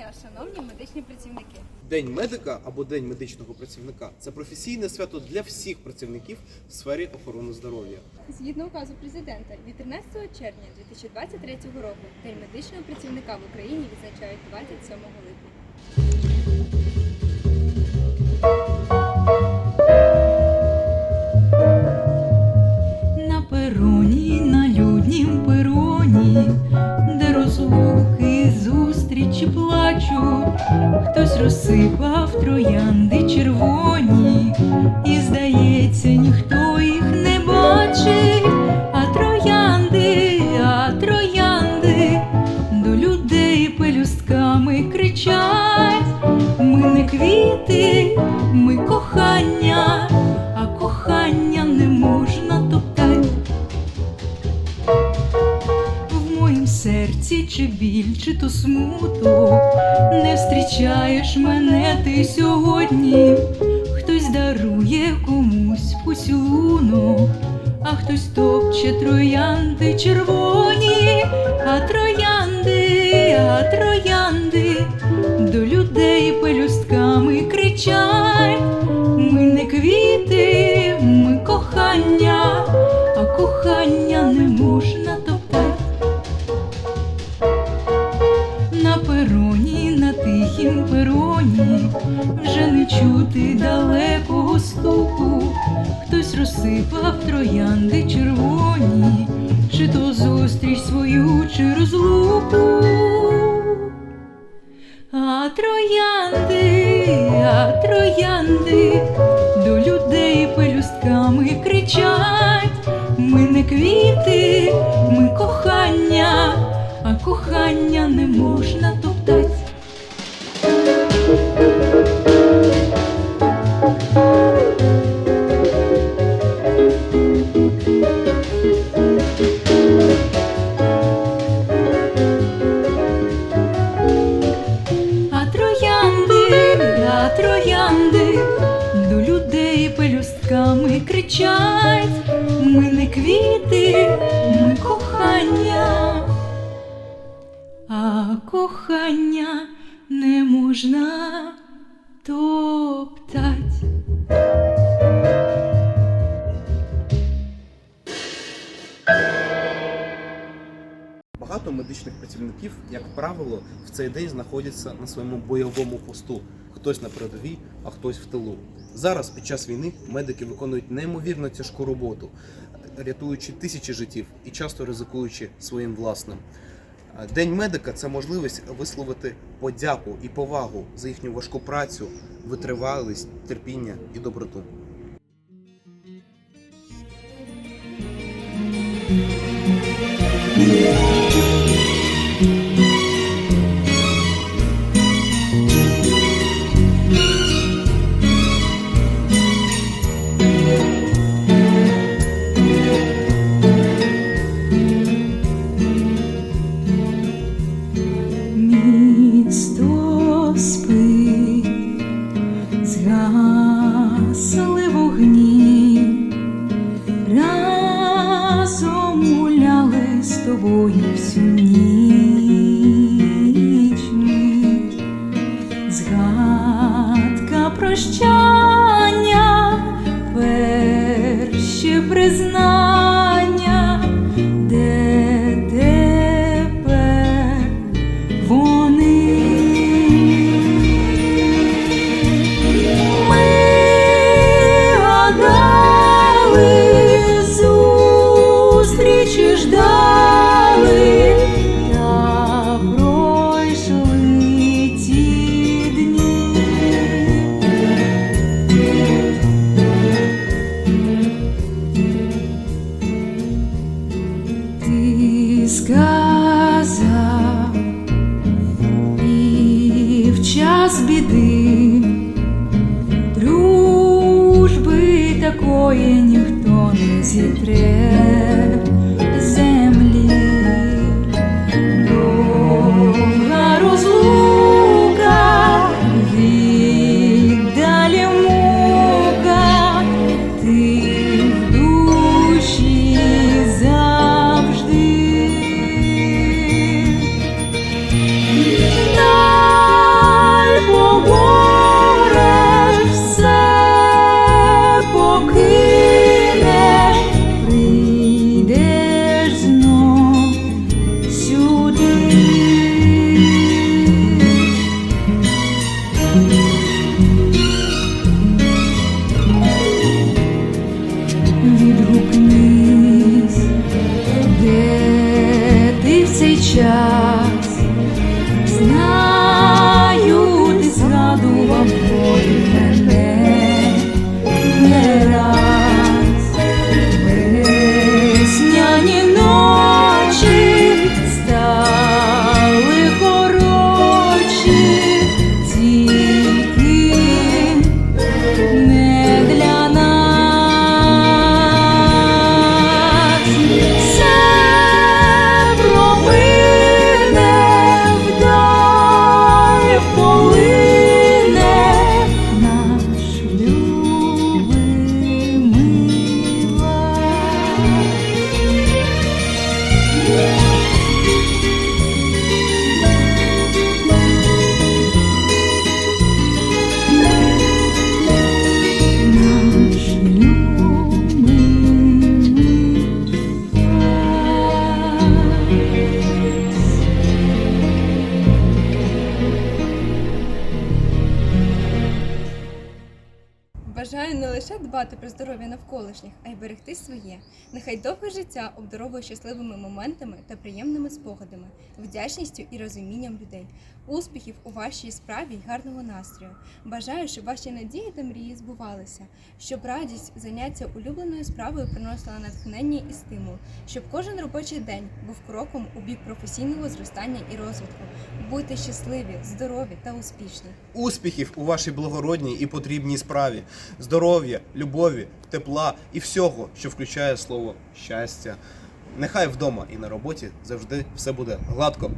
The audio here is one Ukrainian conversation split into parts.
дня, шановні медичні працівники. День медика або День медичного працівника це професійне свято для всіх працівників в сфері охорони здоров'я. Згідно указу президента, від 13 червня 2023 року День медичного працівника в Україні відзначають 27 липня. Чи то смуток, не встрічаєш мене ти сьогодні. Хтось дарує комусь поцілунок, а хтось топче троянди червоні, а троянди, а троянди до людей пелюстками кричать. Ми не квіти, ми кохання, а кохання розсипав троянди червоні, чи то зустріч свою, чи розлуку. А троянди, а троянди до людей пелюстками кричать. Ми не квіти, ми кохання, а кохання не можна Ми не квіти, ми кохання, а кохання не можна топтать. Багато медичних працівників, як правило, в цей день знаходяться на своєму бойовому посту. Хтось на передовій, а хтось в тилу. Зараз, під час війни, медики виконують неймовірно тяжку роботу, рятуючи тисячі життів і часто ризикуючи своїм власним. День медика це можливість висловити подяку і повагу за їхню важку працю, витривалість, терпіння і доброту. Місто Згадка прощання, перші признання, час біди дружби такої ніхто не зітре Бажаю не лише дбати про здоров'я навколишніх, а й берегти своє. Нехай довге життя обдаровує щасливими моментами та приємними спогадами, вдячністю і розумінням людей. Успіхів у вашій справі й гарного настрою. Бажаю, щоб ваші надії та мрії збувалися, щоб радість заняття улюбленою справою приносила натхнення і стимул, щоб кожен робочий день був кроком у бік професійного зростання і розвитку. Будьте щасливі, здорові та успішні. Успіхів у вашій благородній і потрібній справі, здоров'я, любові, тепла і всього, що включає слово щастя. Нехай вдома і на роботі завжди все буде гладко.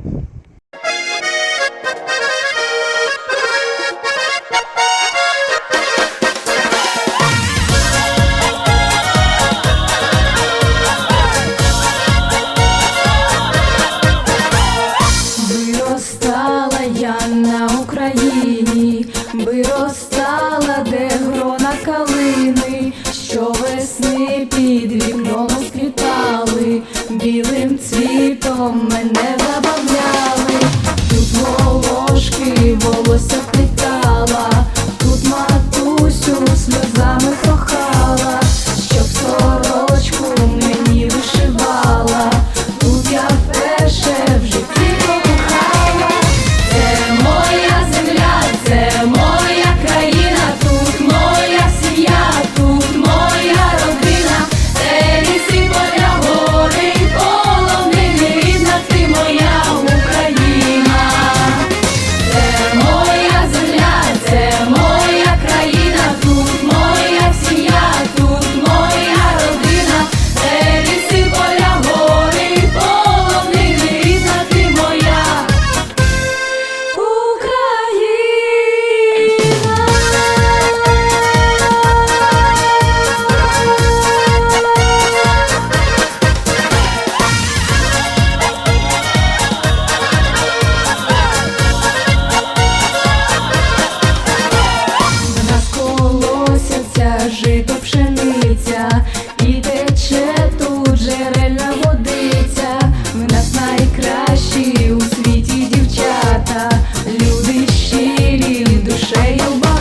Під вікном розквітали, білим цвітом мене забавляли, тут волошки, волосся cheio,